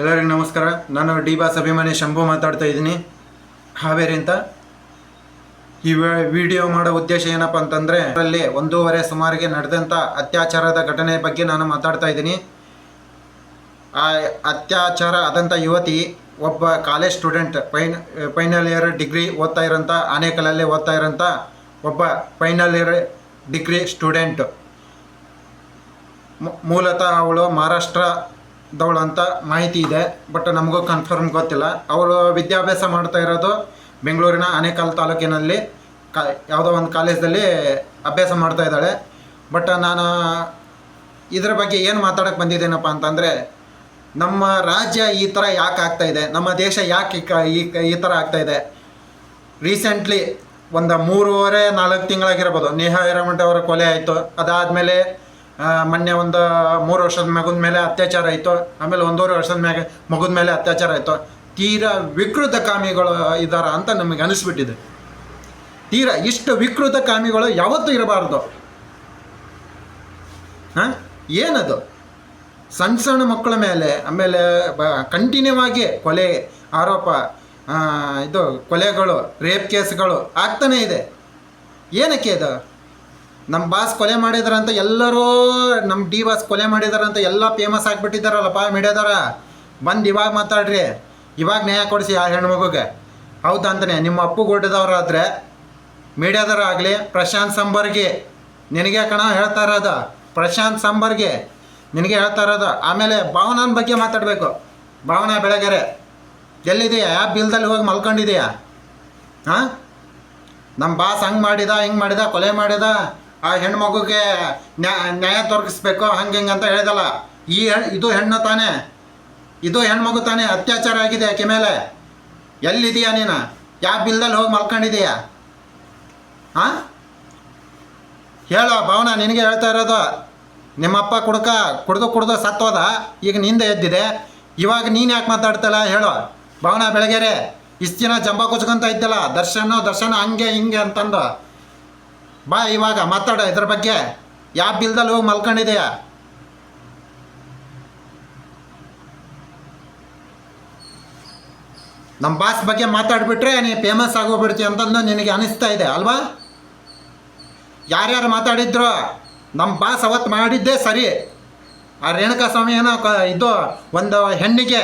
ಎಲ್ಲರಿಗೂ ನಮಸ್ಕಾರ. ನಾನು ಡಿ ಬಾಸ್ ಅಭಿಮಾನಿ ಶಂಭು ಮಾತಾಡ್ತಾ ಇದ್ದೀನಿ. ಹಾವೇರಿ ಅಂತ. ಈ ವಿಡಿಯೋ ಮಾಡೋ ಉದ್ದೇಶ ಏನಪ್ಪ ಅಂತಂದರೆ ಅದರಲ್ಲಿ ಒಂದೂವರೆ ಸುಮಾರಿಗೆ ನಡೆದಂಥ ಅತ್ಯಾಚಾರದ ಘಟನೆ ಬಗ್ಗೆ ನಾನು ಮಾತಾಡ್ತಾ ಇದ್ದೀನಿ. ಆ ಅತ್ಯಾಚಾರ ಆದಂಥ ಯುವತಿ ಒಬ್ಬ college student fine final year degree ಓದ್ತಾ ಇರೋಂಥ ಆನೇಕಲಲ್ಲಿ ಓದ್ತಾ ಇರೋಂಥ ಒಬ್ಬ ಫೈನಲ್ ಇಯರ್ ಡಿಗ್ರಿ ಸ್ಟೂಡೆಂಟ್ ಮೂಲತಃ ಅವಳು ಮಹಾರಾಷ್ಟ್ರದವಳು ಅಂತ ಮಾಹಿತಿ ಇದೆ ಬಟ್ ನಮಗೂ ಕನ್ಫರ್ಮ್ ಗೊತ್ತಿಲ್ಲ. ಅವಳು ವಿದ್ಯಾಭ್ಯಾಸ ಮಾಡ್ತಾ ಇರೋದು ಬೆಂಗಳೂರಿನ ಆನೇಕಲ್ ತಾಲೂಕಿನಲ್ಲಿ, ಕಾ, ಯಾವುದೋ ಒಂದು ಕಾಲೇಜಲ್ಲಿ ಅಭ್ಯಾಸ ಮಾಡ್ತಾ ಇದ್ದಾಳೆ. ಬಟ್ ನಾನು ಇದರ ಬಗ್ಗೆ ಏನು ಮಾತಾಡೋಕ್ಕೆ ಬಂದಿದ್ದೇನಪ್ಪ ಅಂತಂದರೆ, ನಮ್ಮ ರಾಜ್ಯ ಈ ಥರ ಯಾಕೆ ಇದೆ, ನಮ್ಮ ದೇಶ ಯಾಕೆ ಈ ಈ ಥರ ಆಗ್ತಾ ಇದೆ. ರೀಸೆಂಟ್ಲಿ ಒಂದು ಮೂರುವರೆ ನಾಲ್ಕು ತಿಂಗಳಾಗಿರ್ಬೋದು, ನೇಹಾ ಹಿರೇಮಠ ಅವರ ಕೊಲೆ ಆಯಿತು. ಅದಾದಮೇಲೆ ಮೊನ್ನೆ ಒಂದು ಮೂರು ವರ್ಷದ ಮಗುದ ಮೇಲೆ ಅತ್ಯಾಚಾರ ಆಯಿತು ಆಮೇಲೆ ಒಂದೂವರೆ ವರ್ಷದ ಮ್ಯಾಗ ಮಗುದ ಮೇಲೆ ಅತ್ಯಾಚಾರ ಆಯಿತು ತೀರಾ ವಿಕೃತ ಕಾಮಿಗಳು ಇದ್ದಾರ ಅಂತ ನಮಗೆ ಅನಿಸ್ಬಿಟ್ಟಿದೆ. ತೀರಾ ಇಷ್ಟು ವಿಕೃತ ಕಾಮಿಗಳು ಯಾವತ್ತೂ ಇರಬಾರ್ದು. ಹಾಂ? ಏನದು? ಸಣ್ಣ ಸಣ್ಣ ಮಕ್ಕಳ ಮೇಲೆ, ಆಮೇಲೆ ಬ ಕಂಟಿನ್ಯೂ ಆಗಿ ಕೊಲೆ ಆರೋಪ ಇದು ಕೊಲೆಗಳು, ರೇಪ್ ಕೇಸ್ಗಳು ಆಗ್ತಾನೇ ಇದೆ. ಏನಕ್ಕೆ ಇದು? ನಮ್ಮ ಬಾಸ್ ಕೊಲೆ ಮಾಡಿದಾರಂತ ಎಲ್ಲರೂ ನಮ್ಮ ಡಿ ಬಾಸ್ ಕೊಲೆ ಮಾಡಿದಾರಂತ ಎಲ್ಲ ಫೇಮಸ್ ಆಗಿಬಿಟ್ಟಿದ್ದಾರಲ್ಲಪ್ಪ ಮೀಡಿಯಾದವ್ರ. ಬಂದು ಇವಾಗ ಮಾತಾಡ್ರಿ, ಇವಾಗ ನ್ಯಾಯ ಕೊಡಿಸಿ ಆ ಹೆಣ್ಮಗುಗೆ. ಹೌದಾ ಅಂತಾನೆ, ನಿಮ್ಮ ಅಪ್ಪು ಗುಡ್ಡದವ್ರಾದ್ರೆ ಮೀಡಿಯಾದವರಾಗಲಿ ಪ್ರಶಾಂತ್ ಸಂಬರ್ಗಿ. ನಿನಗೆ ಕಣ ಹೇಳ್ತಾ ಇರೋದು, ಪ್ರಶಾಂತ್ ಸಂಬರ್ಗಿ. ನಿನಗೆ ಹೇಳ್ತಾ ಇರೋದು, ಆಮೇಲೆ ಭಾವನನ ಬಗ್ಗೆ ಮಾತಾಡಬೇಕು. ಭಾವನಾ ಬೆಳಗೆರೆ, ಎಲ್ಲಿದೆಯಾ? ಯಾವ ಬಿಲ್ದಲ್ಲಿ ಹೋಗಿ ಮಲ್ಕೊಂಡಿದೆಯಾ? ಹಾಂ? ನಮ್ಮ ಬಾಸ್ ಹಂಗೆ ಮಾಡಿದ, ಹಿಂಗೆ ಮಾಡಿದ, ಕೊಲೆ ಮಾಡಿದ. ಆ ಹೆಣ್ಮಗುಗೆ ನ್ಯಾಯ ನ್ಯಾಯ ದೊರಕಿಸ್ಬೇಕು ಹಂಗೆ ಹಿಂಗೆ ಅಂತ ಹೇಳಿದಲ್ಲ. ಈ ಇದು ಹೆಣ್ಣು ತಾನೇ. ಇದು ಹೆಣ್ಮಗು ತಾನೇ, ಅತ್ಯಾಚಾರ ಆಗಿದೆ ಆಕೆ ಮೇಲೆ. ಎಲ್ಲಿದೆಯಾ ನೀನು? ಯಾವ ಬಿಲ್ದಲ್ಲಿ ಹೋಗಿ ಮಲ್ಕೊಂಡಿದೀಯಾ ಹಾಂ ಹೇಳೋ ಭಾವನಾ, ನಿನಗೆ ಹೇಳ್ತಾ ಇರೋದು. ನಿಮ್ಮಪ್ಪ ಕುಡ್ಕ, ಕುಡ್ದು ಕುಡ್ದು ಸತ್ತೋದ. ಈಗ ನಿಂದ ಎದ್ದಿದೆ. ಇವಾಗ ನೀನು ಯಾಕೆ ಮಾತಾಡ್ತಲ್ಲ? ಹೇಳು. ಭಾವನಾ ಬೆಳಗೆರೆ ಇಷ್ಟು ದಿನ ಜಂಬ ಕುಚ್ಕೊಂತ ಇದ್ದಲ್ಲ. ದರ್ಶನ ದರ್ಶನ ಹಂಗೆ ಹಿಂಗೆ ಅಂತಂದು. ಬಾ ಇವಾಗ ಮಾತಾಡ ಇದ್ರ ಬಗ್ಗೆ. ಯಾವ ಬಿಲ್ದಲ್ಲಿ ಹೋಗಿ ಮಲ್ಕೊಂಡಿದೆಯಾ? ನಮ್ಮ ಬಾಸ್ ಬಗ್ಗೆ ಮಾತಾಡಿಬಿಟ್ರೆ ನೀ ಫೇಮಸ್ ಆಗೋಗ್ಬಿಡ್ತಿ ಅಂತಂದು ನಿನಗೆ ಅನಿಸ್ತಾ ಇದೆ, ಅಲ್ವಾ? ಯಾರ್ಯಾರು ಮಾತಾಡಿದ್ರು ನಮ್ಮ ಬಾಸ್ ಅವತ್ತು ಮಾಡಿದ್ದೇ ಸರಿ. ಆ ರೇಣುಕಾ ಸ್ವಾಮಿ ಏನೋ ಇದು ಒಂದು ಹೆಣ್ಣಿಗೆ,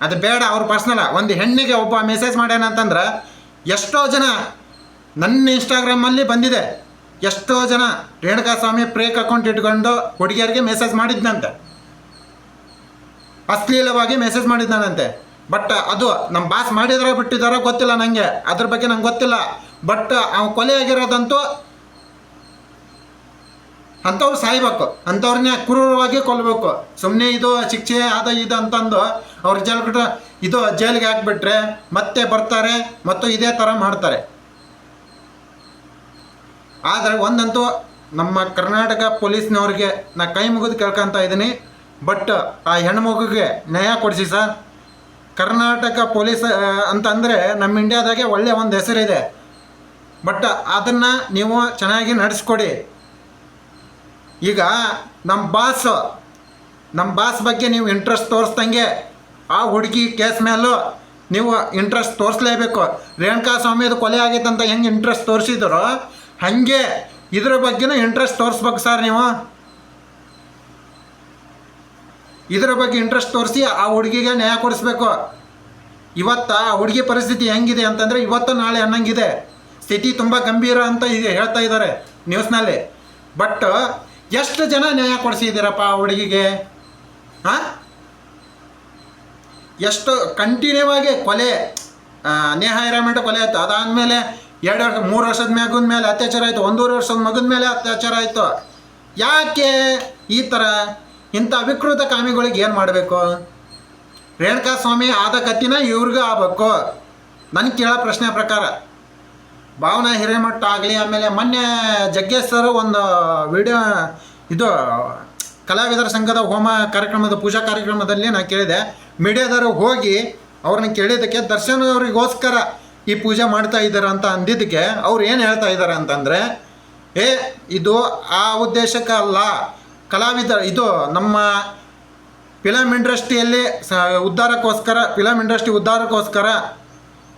ಅದು ಬೇಡ, ಅವ್ರ ಪರ್ಸ್ನಲ್ಲ ಒಂದು ಹೆಣ್ಣಿಗೆ ಒಬ್ಬ ಮೆಸೇಜ್ ಮಾಡ್ಯಾನಂತಂದ್ರೆ ಎಷ್ಟೋ ಜನ ನನ್ನ ಇನ್ಸ್ಟಾಗ್ರಾಮಲ್ಲಿ ಬಂದಿದೆ. ಎಷ್ಟೋ ಜನ ರೇಣುಕಾ ಸ್ವಾಮಿ ಪ್ರೇಕ್ ಅಕೌಂಟ್ ಇಟ್ಕೊಂಡು ಹುಡುಗಿಯರಿಗೆ ಮೆಸೇಜ್ ಮಾಡಿದ್ನಂತೆ. ಅಶ್ಲೀಲವಾಗಿ ಮೆಸೇಜ್ ಮಾಡಿದ್ದಾನಂತೆ ಬಟ್ ಅದು ನಮ್ಮ ಬಾಸ್ ಮಾಡಿದಾರೋ ಬಿಟ್ಟಿದಾರೋ ಗೊತ್ತಿಲ್ಲ ನನಗೆ ಅದ್ರ ಬಗ್ಗೆ ನಂಗೆ ಗೊತ್ತಿಲ್ಲ. ಬಟ್ ಅವ್ನು ಕೊಲೆ ಆಗಿರೋದಂತೂ ಅಂಥವ್ರು ಸಾಯ್ಬೇಕು. ಅಂಥವ್ರನ್ನೇ ಕ್ರೂರವಾಗಿ ಕೊಲ್ಲಬೇಕು ಸುಮ್ಮನೆ ಇದು ಶಿಕ್ಷೆ ಆದ ಇದು ಅಂತಂದು ಅವ್ರ ಜೈಲ್ ಇದು ಜೈಲಿಗೆ ಹಾಕ್ಬಿಟ್ರೆ ಮತ್ತೆ ಬರ್ತಾರೆ ಮತ್ತು ಇದೇ ಥರ ಮಾಡ್ತಾರೆ. ಆದರೆ ಒಂದಂತೂ ನಮ್ಮ ಕರ್ನಾಟಕ ಪೊಲೀಸ್ನವ್ರಿಗೆ ನಾ ಕೈ ಮುಗಿದು ಕೇಳ್ಕೊತ ಇದ್ದೀನಿ ಬಟ್ ಆ ಹೆಣ್ಮಗುಗೆ ನ್ಯಾಯ ಕೊಡಿಸಿ ಸರ್. ಕರ್ನಾಟಕ ಪೊಲೀಸ್ ಅಂತಂದರೆ ನಮ್ಮ ಇಂಡಿಯಾದಾಗೆ ಒಳ್ಳೆಯ ಒಂದು ಹೆಸರಿದೆ. ಬಟ್ ಅದನ್ನು ನೀವು ಚೆನ್ನಾಗಿ ನಡೆಸ್ಕೊಡಿ. ಈಗ ನಮ್ಮ ಬಾಸ್ ನಮ್ಮ ಬಾಸ್ ಬಗ್ಗೆ ನೀವು ಇಂಟ್ರೆಸ್ಟ್ ತೋರಿಸ್ದಂಗೆ ಆ ಹುಡುಗಿ ಕೇಸ್ ಮೇಲೂ ನೀವು ಇಂಟ್ರೆಸ್ಟ್ ತೋರಿಸ್ಲೇಬೇಕು. ರೇಣುಕಾ ಸ್ವಾಮಿದು ಕೊಲೆ ಆಗೈತೆ ಅಂತ ಹೆಂಗೆ ಇಂಟ್ರೆಸ್ಟ್ ತೋರಿಸಿದ್ರು ಹಾಗೆ ಇದರ ಬಗ್ಗೆನೂ ಇಂಟ್ರೆಸ್ಟ್ ತೋರಿಸ್ಬೇಕು ಸರ್ ನೀವು. ಇದರ ಬಗ್ಗೆ ಇಂಟ್ರೆಸ್ಟ್ ತೋರಿಸಿ ಆ ಹುಡುಗಿಗೆ ನ್ಯಾಯ ಕೊಡಿಸ್ಬೇಕು. ಇವತ್ತು ಆ ಹುಡುಗಿ ಪರಿಸ್ಥಿತಿ ಹೆಂಗಿದೆ ಅಂತಂದರೆ ಇವತ್ತು ನಾಳೆ ಅನ್ನಂಗಿದೆ. ಸ್ಥಿತಿ ತುಂಬ ಗಂಭೀರ ಅಂತ ಈಗ ಹೇಳ್ತಾ ಇದ್ದಾರೆ ನ್ಯೂಸ್ನಲ್ಲಿ ಬಟ್ ಎಷ್ಟು ಜನ ನ್ಯಾಯ ಕೊಡಿಸಿದ್ದೀರಪ್ಪ ಆ ಹುಡುಗಿಗೆ? ಹಾಂ ಎಷ್ಟು ಕಂಟಿನ್ಯೂ ಆಗಿ ಕೊಲೆ ನೇಹ ನೇಹಾ ಕೊಲೆ ಆಯಿತು. ಅದಾದಮೇಲೆ ಎರಡು ವರ್ಷ, ಮೂರು ವರ್ಷದ ಮಗನ ಮೇಲೆ ಅತ್ಯಾಚಾರ ಆಯಿತು, ಒಂದೂವರೆ ವರ್ಷದ ಮಗನ ಮೇಲೆ ಅತ್ಯಾಚಾರ ಆಯಿತು. ಯಾಕೆ ಈ ಥರ ಇಂಥ ವಿಕೃತ ಕಾಮಿಗಳಿಗೆ ಏನು ಮಾಡಬೇಕು? ರೇಣುಕಾ ಸ್ವಾಮಿ ಆದ ಕತ್ತಿನ ಇವ್ರಿಗೂ ಆಗಬೇಕು. ನನಗೆ ಕೇಳೋ ಪ್ರಶ್ನೆ ಪ್ರಕಾರ, ಭಾವನಾ ಹಿರೇಮಠ ಆಗಲಿ ಆಮೇಲೆ ಮೊನ್ನೆ ಜಗ್ಗೇಶ್ ಸರ್ ಒಂದು ವಿಡಿಯೋ, ಇದು ಕಲಾವಿದರ ಸಂಘದ ಹೋಮ ಕಾರ್ಯಕ್ರಮದ, ಪೂಜಾ ಕಾರ್ಯಕ್ರಮದಲ್ಲಿ ನಾನು ಕೇಳಿದೆ. ಮೀಡಿಯಾದವರು ಹೋಗಿ ಅವ್ರನ್ನ ಕೇಳಿದ್ದಕ್ಕೆ ದರ್ಶನ್ ಅವರಿಗೋಸ್ಕರ ಈ ಪೂಜೆ ಮಾಡ್ತಾ ಇದ್ದಾರೆ ಅಂತ ಅಂದಿದ್ದಕ್ಕೆ ಅವ್ರು ಏನು ಹೇಳ್ತಾ ಇದ್ದಾರೆ ಅಂತಂದರೆ ಏ ಇದು ಆ ಉದ್ದೇಶಕ್ಕೆ ಅಲ್ಲ. ಕಲಾವಿದ, ಇದು ನಮ್ಮ ಫಿಲಮ್ ಇಂಡಸ್ಟ್ರಿಯಲ್ಲಿ ಸ, ಉದ್ಧಾರಕ್ಕೋಸ್ಕರ ಫಿಲಮ್ ಇಂಡಸ್ಟ್ರಿ ಉದ್ಧಾರಕ್ಕೋಸ್ಕರ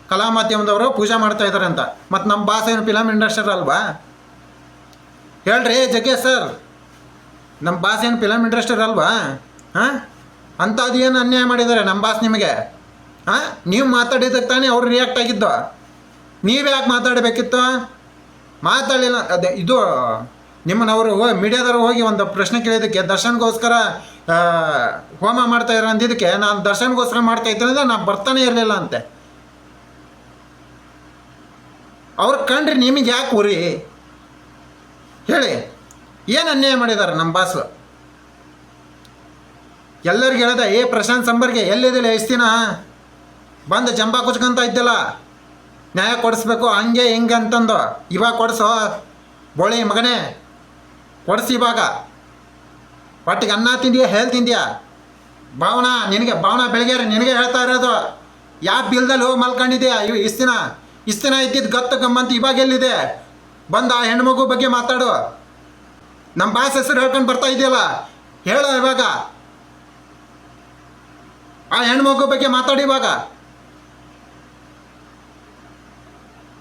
ಕಲಾ ಮಾಧ್ಯಮದವರು ಪೂಜೆ ಮಾಡ್ತಾ ಇದ್ದಾರೆ ಅಂತ. ಮತ್ತು ನಮ್ಮ ಬಾಸ್ ಏನು ಫಿಲಮ್ ಇಂಡಸ್ಟ್ರಿ ಅಲ್ವಾ? ಹೇಳ್ರಿ ಜಗ್ಗೆ ಸರ್. ನಮ್ಮ ಭಾಷೆ ಏನು ಫಿಲಮ್ ಇಂಡಸ್ಟ್ರಿ ಅಲ್ವಾ? ಹಾಂ? ಅಂಥದ್ದು ಏನು ಅನ್ಯಾಯ ಮಾಡಿದ್ದಾರೆ ನಮ್ಮ ಬಾಸ್ ನಿಮಗೆ? ಹಾಂ? ನೀವು ಮಾತಾಡಿದ್ದಕ್ಕೆ ತಾನೇ ಅವ್ರು ರಿಯಾಕ್ಟ್ ಆಗಿದ್ದು? ನೀವು ಯಾಕೆ ಮಾತಾಡಬೇಕಿತ್ತು? ಮಾತಾಡಲಿಲ್ಲ. ಅದೇ, ಇದು ನಿಮ್ಮನ್ನವರು ಮೀಡಿಯಾದವ್ರು ಹೋಗಿ ಒಂದು ಪ್ರಶ್ನೆ ಕೇಳಿದ್ದಕ್ಕೆ, ದರ್ಶನ್ಗೋಸ್ಕರ ಹೋಮ ಮಾಡ್ತಾ ಇರೋ ಅಂದಿದ್ದಕ್ಕೆ ನಾನು ದರ್ಶನ್ಗೋಸ್ಕರ ಮಾಡ್ತಾ ಇದ್ದೆ ಅಂದರೆ ನಾನು ಬರ್ತಾನೆ ಇರಲಿಲ್ಲ ಅಂತೆ. ಅವ್ರು ಕಂಡ್ರಿ ನಿಮಗೆ ಯಾಕೆ ಉರಿ? ಹೇಳಿ. ಏನು ಅನ್ಯಾಯ ಮಾಡಿದ್ದಾರೆ ನಮ್ಮ ಬಾಸು ಎಲ್ಲರಿಗೆ ಹೇಳ್ದೆ, ಏ ಪ್ರಶಾಂತ್ ಸಂಬರ್ಗೆ ಎಲ್ಲಿದ್ದಿಲ್ಲ ಎಷ್ಟು ಬಂದು ಜಂಬ ಕುಚ್ಕೊಂತ ಇದ್ದಲ್ಲ, ನ್ಯಾಯ ಕೊಡಿಸ್ಬೇಕು, ಹಂಗೆ ಹಿಂಗೆ ಅಂತಂದು. ಇವಾಗ ಕೊಡಿಸೋ ಬೋಳಿ ಮಗನೇ, ಕೊಡಿಸಿ ಇವಾಗ. ಒಟ್ಟಿಗೆ ಅನ್ನ ತಿಂದಿಯಾ, ಹೇಳ್ ತಿಂದಿಯಾ? ಭಾವನಾ, ನಿನಗೆ, ಭಾವನಾ ಬೆಳಗ್ಗೆ ನಿನಗೆ ಹೇಳ್ತಾ ಇರೋದು. ಯಾವ ಬಿಲ್ದಲ್ಲಿ ಹೋಗಿ ಮಲ್ಕೊಂಡಿದ್ಯಾ? ಇವು ಇಷ್ಟು ದಿನ ಇಷ್ಟು ದಿನ ಇದ್ದಿದ್ದು ಗತ್ತು ಗಮ್ಮಂತ ಇವಾಗ ಎಲ್ಲಿದೆ? ಬಂದು ಆ ಹೆಣ್ಮಗು ಬಗ್ಗೆ ಮಾತಾಡು. ನಮ್ಮ ಬಾಸ್ ಹೆಸರು ಹೇಳ್ಕೊಂಡು ಬರ್ತಾ ಇದೆಯಲ್ಲ, ಹೇಳು ಇವಾಗ. ಆ ಹೆಣ್ಮಗು ಬಗ್ಗೆ ಮಾತಾಡಿ ಇವಾಗ.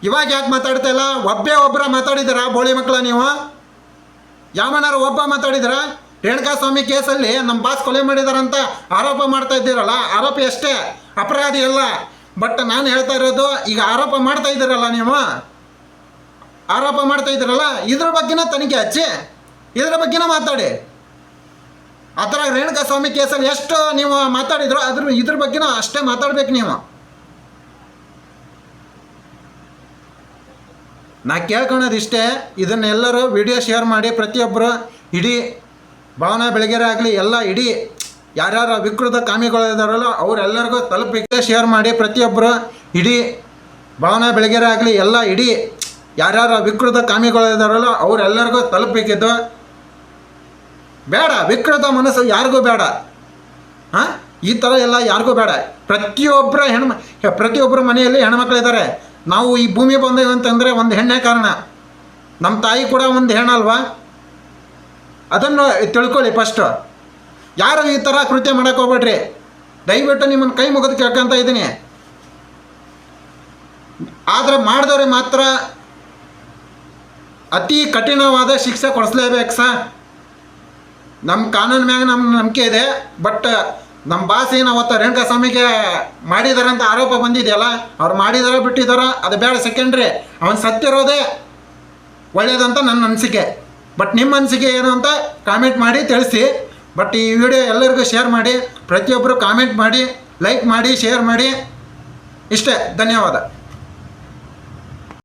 ಇವಾಗ ಯಾಕೆ ಮಾತಾಡ್ತಾ ಇಲ್ಲ? ಒಬ್ಬೇ ಒಬ್ಬರ ಮಾತಾಡಿದ್ದೀರಾ ಬೋಳಿ ಮಕ್ಕಳ ನೀವು? ಯಾವನಾರು ಒಬ್ಬ ಮಾತಾಡಿದ್ರ? ರೇಣುಕಾ ಸ್ವಾಮಿ ಕೇಸಲ್ಲಿ ನಮ್ಮ ಬಾಸ್ ಕೊಲೆ ಮಾಡಿದಾರಂತ ಆರೋಪ ಮಾಡ್ತಾ ಇದ್ದೀರಲ್ಲ, ಆರೋಪಿ ಅಷ್ಟೇ, ಅಪರಾಧಿ ಅಲ್ಲ. ಬಟ್ ನಾನು ಹೇಳ್ತಾ ಇರೋದು, ಈಗ ಆರೋಪ ಮಾಡ್ತಾ ಇದ್ದೀರಲ್ಲ ನೀವು? ಆರೋಪ ಮಾಡ್ತಾ ಇದ್ದೀರಲ್ಲ, ಇದ್ರ ಬಗ್ಗೆನ ತನಿಖೆ ಹಚ್ಚಿ, ಇದ್ರ ಬಗ್ಗೆನ ಮಾತಾಡಿ. ಆ ಥರ ರೇಣುಕಾ ಸ್ವಾಮಿ ಕೇಸಲ್ಲಿ ಎಷ್ಟು ನೀವು ಮಾತಾಡಿದ್ರು ಅದ್ರ, ಇದ್ರ ಬಗ್ಗೆನೂ ಅಷ್ಟೇ ಮಾತಾಡ್ಬೇಕು ನೀವು. ನಾ ಕೇಳ್ಕೊಳೋದು ಇಷ್ಟೇ ಇದನ್ನೆಲ್ಲರೂ ವಿಡಿಯೋ ಶೇರ್ ಮಾಡಿ ಪ್ರತಿಯೊಬ್ಬರು ಇಡೀ ಭಾವನಾ ಬೆಳಗೆರೆ ಆಗಲಿ, ಎಲ್ಲ ಇಡೀ ಯಾರ್ಯಾರು ವಿಕೃತ ಕಾಮಿಗಳಿದಾರಲ್ಲ ಅವರೆಲ್ಲರಿಗೂ ತಲುಪಿಗೆ ಶೇರ್ ಮಾಡಿ ಪ್ರತಿಯೊಬ್ಬರು ಇಡೀ ಭಾವನಾ ಬೆಳಗೆರೆ ಆಗಲಿ, ಎಲ್ಲ ಇಡೀ ಯಾರ್ಯಾರು ವಿಕೃತ ಕಾಮಿಗಳಿದಾರಲ್ಲ ಅವರೆಲ್ಲರಿಗೂ ತಲುಪಬೇಕಿದ್ದು ಬೇಡ ವಿಕೃತ ಮನಸ್ಸು ಯಾರಿಗೂ ಬೇಡ. ಹಾಂ? ಈ ಥರ ಎಲ್ಲ ಯಾರಿಗೂ ಬೇಡ. ಪ್ರತಿಯೊಬ್ಬರ ಹೆಣ್ಮ ಪ್ರತಿಯೊಬ್ಬರ ಮನೆಯಲ್ಲಿ ಹೆಣ್ಮಕ್ಳಿದ್ದಾರೆ ನಾವು ಈ ಭೂಮಿ ಬಂದೇವೆ ಅಂತಂದರೆ ಒಂದು ಹೆಣ್ಣೆ ಕಾರಣ. ನಮ್ಮ ತಾಯಿ ಕೂಡ ಒಂದು ಹೆಣ್ಣಲ್ವಾ ಅದನ್ನು ತಿಳ್ಕೊಳ್ಳಿ ಫಸ್ಟು ಯಾರು ಈ ಥರ ಕೃತ್ಯ ಮಾಡೋಕೆ ಹೋಗ್ಬೇಡ್ರಿ? ದಯವಿಟ್ಟು ನಿಮ್ಮನ್ನು ಕೈ ಮುಗಿದು ಕೇಳ್ಕೊಂತ ಇದ್ದೀನಿ. ಆದರೆ ಮಾಡಿದವ್ರೆ ಮಾತ್ರ ಅತಿ ಕಠಿಣವಾದ ಶಿಕ್ಷೆ ಕೊಡಿಸ್ಲೇಬೇಕು ಸಾ ನಮ್ಮ ಕಾನೂನು ಮ್ಯಾಗ ನಮ್ಮ ನಂಬಿಕೆ ಇದೆ ಬಟ್ ನಮ್ಮ ಬಾಸ್ ಏನು ಅವತ್ತು ರೇಣುಕಾಸ್ವಾಮಿಗೆ ಮಾಡಿದಾರೆ ಅಂತ ಆರೋಪ ಬಂದಿದೆಯಲ್ಲ, ಅವ್ರು ಮಾಡಿದಾರ ಬಿಟ್ಟಿದಾರ, ಅದು ಬೇಡ ಸೆಕೆಂಡ್ರಿ. ಅವನು ಸತ್ತಿರೋದೇ ಒಳ್ಳೇದಂತ ನನ್ನ ಅನಿಸಿಕೆ. ಬಟ್ ನಿಮ್ಮ ಅನಿಸಿಕೆ ಏನು ಅಂತ ಕಾಮೆಂಟ್ ಮಾಡಿ, ತಿಳಿಸಿ. ಬಟ್ ಈ ವಿಡಿಯೋ ಎಲ್ಲರಿಗೂ ಶೇರ್ ಮಾಡಿ ಪ್ರತಿಯೊಬ್ಬರು ಕಾಮೆಂಟ್ ಮಾಡಿ ಲೈಕ್ ಮಾಡಿ ಶೇರ್ ಮಾಡಿ. ಇಷ್ಟೇ, ಧನ್ಯವಾದ.